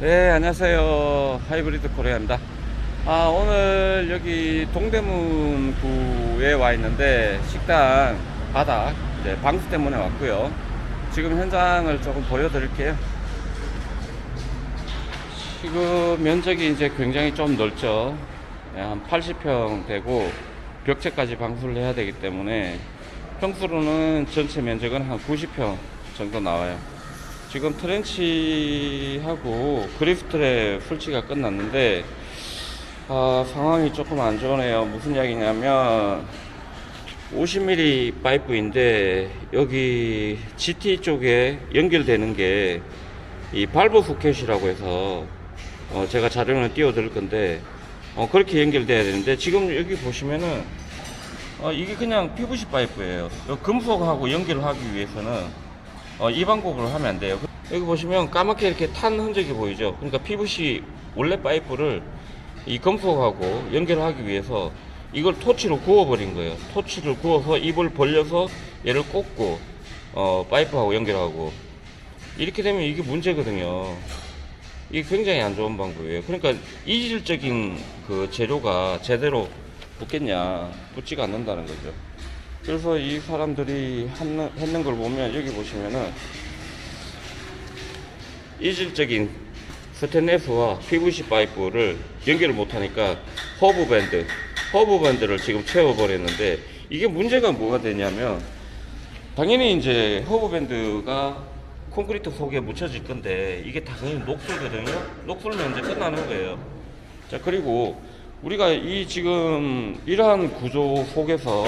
네, 안녕하세요. 하이브리드 코리아입니다. 아, 오늘 여기 동대문구에 와 있는데 식당 바닥 이제 방수 때문에 왔고요. 지금 현장을 조금 보여드릴게요. 지금 면적이 이제 굉장히 좀 넓죠. 예, 한 80평 되고 벽체까지 방수를 해야 되기 때문에 평수로는 전체 면적은 한 90평 정도 나와요. 지금 트렌치하고 그리프트랩 설치가 끝났는데 아, 상황이 조금 안 좋네요. 무슨 이야기냐면 50mm 파이프인데 여기 GT 쪽에 연결되는 게 이 발브 포켓이라고 해서 어, 제가 자료는 띄워드릴 건데 어, 그렇게 연결돼야 되는데 지금 여기 보시면은 어, 이게 그냥 PVC 파이프예요. 요 금속하고 연결하기 위해서는 어, 이 방법으로 하면 안 돼요. 여기 보시면 까맣게 이렇게 탄 흔적이 보이죠. 그러니까 PVC 원래 파이프를 이 금속하고 연결하기 위해서 이걸 토치로 구워버린 거예요. 토치를 구워서 입을 벌려서 얘를 꽂고 어, 파이프하고 연결하고 이렇게 되면 이게 문제거든요. 이게 굉장히 안 좋은 방법이에요. 그러니까 이질적인 그 재료가 제대로 붙겠냐, 붙지가 않는다는 거죠. 그래서 이 사람들이 하는, 했는 걸 보면 여기 보시면은 이질적인 스테인레스와 PVC 파이프를 연결을 못하니까 허브 밴드, 허브 밴드를 지금 채워버렸는데 이게 문제가 뭐가 되냐면 당연히 이제 허브 밴드가 콘크리트 속에 묻혀질 건데 이게 당연히 녹슬거든요. 녹슬면 이제 끝나는 거예요. 자 그리고 우리가 이 지금 이러한 구조 속에서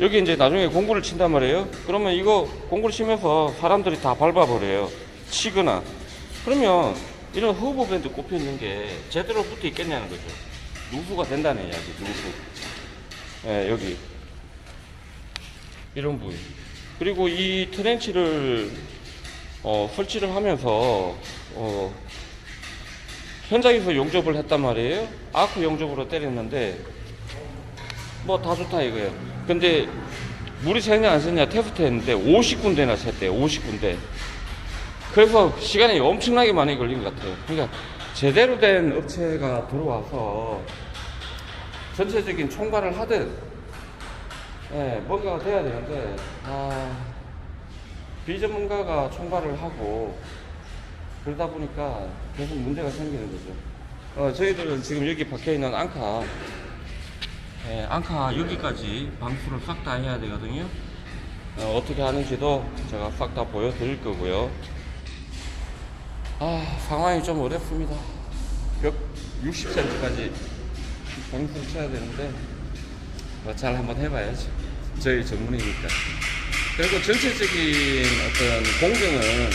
여기 이제 나중에 공구를 친단 말이에요. 그러면 이거 공구를 치면서 사람들이 다 밟아버려요. 치거나. 그러면 이런 허브 밴드 꼽혀 있는 게 제대로 붙어 있겠냐는 거죠. 누수가 된다는 이야기, 누수. 예, 여기. 이런 부위. 그리고 이 트렌치를 어, 설치를 하면서 어, 현장에서 용접을 했단 말이에요. 아크 용접으로 때렸는데 뭐 다 좋다 이거예요. 근데 물이 새냐 안 새냐 테스트 했는데 50군데나 샜대요. 50군데. 그래서 시간이 엄청나게 많이 걸린 것 같아요. 그러니까 제대로 된 업체가 들어와서 전체적인 총괄을 하든 예, 뭔가가 돼야 되는데 아, 비전문가가 총괄을 하고 그러다 보니까 계속 문제가 생기는 거죠. 어, 저희들은 지금 여기 박혀 있는 앙카 예, 앙카 여기까지 방수를 싹 다 해야 되거든요. 어, 떻게 하는지도 제가 싹 다 보여드릴 거고요. 아, 상황이 좀 어렵습니다. 벽 60cm까지 방수를 쳐야 되는데, 뭐 잘 한번 해봐야죠. 저희 전문이니까. 그리고 전체적인 어떤 공정은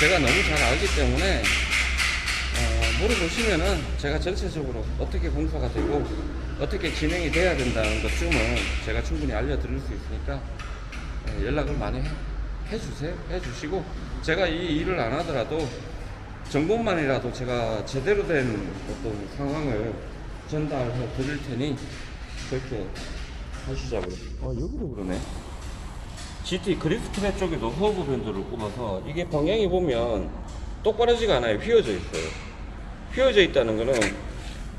제가 너무 잘 알기 때문에, 어, 물어보시면은 제가 전체적으로 어떻게 공사가 되고, 어떻게 진행이 돼야 된다는 것쯤은 제가 충분히 알려드릴 수 있으니까, 예, 연락을 많이 해, 해주세요. 해주시고, 제가 이 일을 안 하더라도 정보만이라도 제가 제대로 된 어떤 상황을 전달해 드릴 테니 그렇게 하시자고요. 어, 여기도 그러네. GT 그리스키네 쪽에도 허브 밴드를 꼽아서 이게 방향이 보면 똑바르지가 않아요. 휘어져 있어요. 휘어져 있다는 거는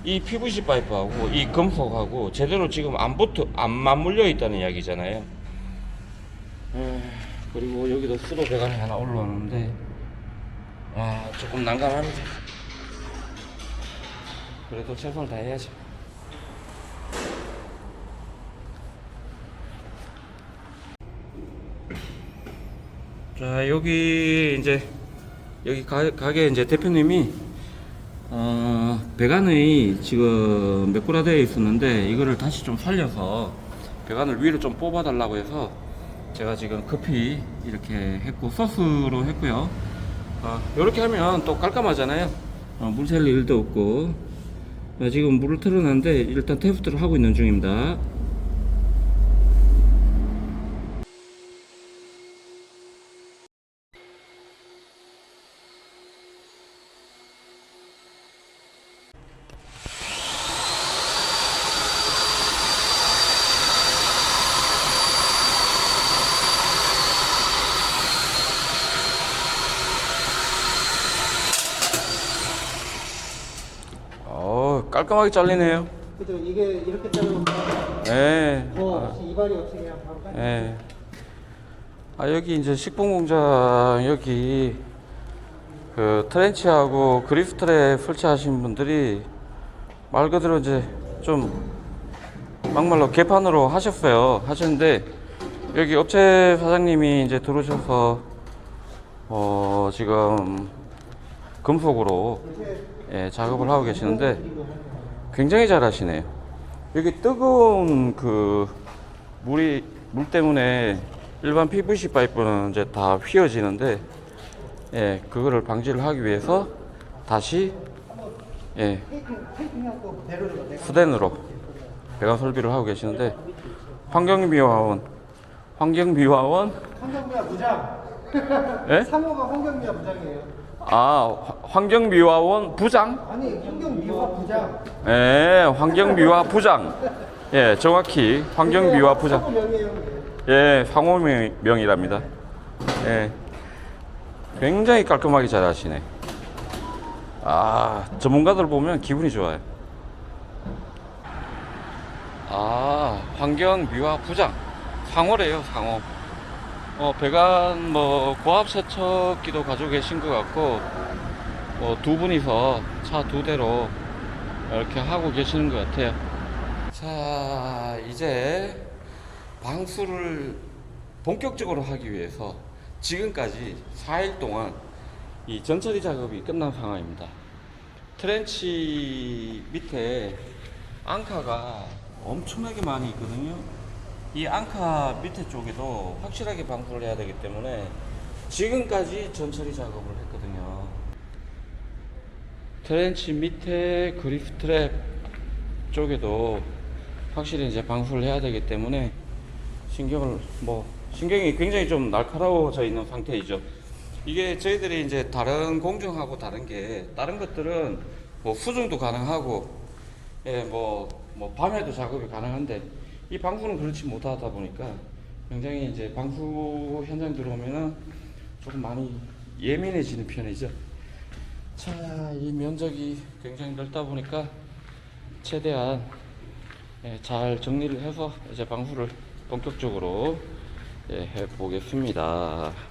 이 PVC 파이프하고 이 금속하고 제대로 지금 안 붙어 안 맞물려 있다는 이야기잖아요. 에, 그리고 여기도 수도 배관이 하나 올라오는데 아 조금 난감합니다. 그래도 최선을 다해야죠. 자 여기 이제 여기 가, 가게 이제 대표님이 어, 배관이 지금 메꾸라되어 있었는데 이거를 다시 좀 살려서 배관을 위로 좀 뽑아 달라고 해서 제가 지금 급히 이렇게 했고 소스로 했고요. 어, 이렇게 하면 또 깔끔하잖아요. 어, 물샐 일도 없고. 어, 지금 물을 틀어놨는데 일단 테스트를 하고 있는 중입니다 깔끔하게 잘리네요. 그죠? 이게 이렇게 자르면 예. 뭐 이발이 없이 그냥 바로 깔. 예. 아 여기 이제 식품 공장 여기 그 트렌치하고 그리프트랩 설치하신 분들이 말 그대로 이제 좀 막말로 개판으로 하셨어요. 하셨는데 여기 업체 사장님이 이제 들어오셔서 어 지금 금속으로 예, 작업을 하고 계시는데 굉장히 잘 하시네요. 여기 뜨거운 그 물이 물 때문에 일반 PVC 파이프는 이제 다 휘어지는데 예, 그거를 방지를 하기 위해서 다시 예, 스댄으로 배관 설비를 하고 계시는데 환경미화원 환경미화원 환경미화 부장. 예? 상호가 환경미화 부장이에요. 아 화- 환경미화원 부장 아니 환경미화 부장. 예 환경미화 부장 예 정확히 환경미화 부장. 예, 상호명이랍니다. 예. 굉장히 깔끔하게 잘 하시네. 아, 전문가들 보면 기분이 좋아요. 아, 환경미화 부장. 상호래요, 상호. 어, 배관 뭐 고압 세척기도 가지고 계신 것 같고, 뭐두 분이서 차 두 대로 이렇게 하고 계시는 것 같아요. 자, 이제 방수를 본격적으로 하기 위해서 지금까지 4일 동안 이 전처리 작업이 끝난 상황입니다. 트렌치 밑에 앙카가 엄청나게 많이 있거든요. 이 앙카 밑에 쪽에도 확실하게 방수를 해야 되기 때문에 지금까지 전처리 작업을 했거든요. 트렌치 밑에 그리프 트랩 쪽에도 확실히 이제 방수를 해야 되기 때문에 신경을 뭐 신경이 굉장히 좀 날카로워져 있는 상태이죠. 이게 저희들이 이제 다른 공정하고 다른 게 다른 것들은 뭐 수정도 가능하고 예뭐 뭐 밤에도 작업이 가능한데 이 방수는 그렇지 못하다 보니까 굉장히 이제 방수 현장 들어오면은 조금 많이 예민해지는 편이죠. 자, 이 면적이 굉장히 넓다 보니까 최대한 예, 잘 정리를 해서 이제 방수를 본격적으로 예, 해 보겠습니다.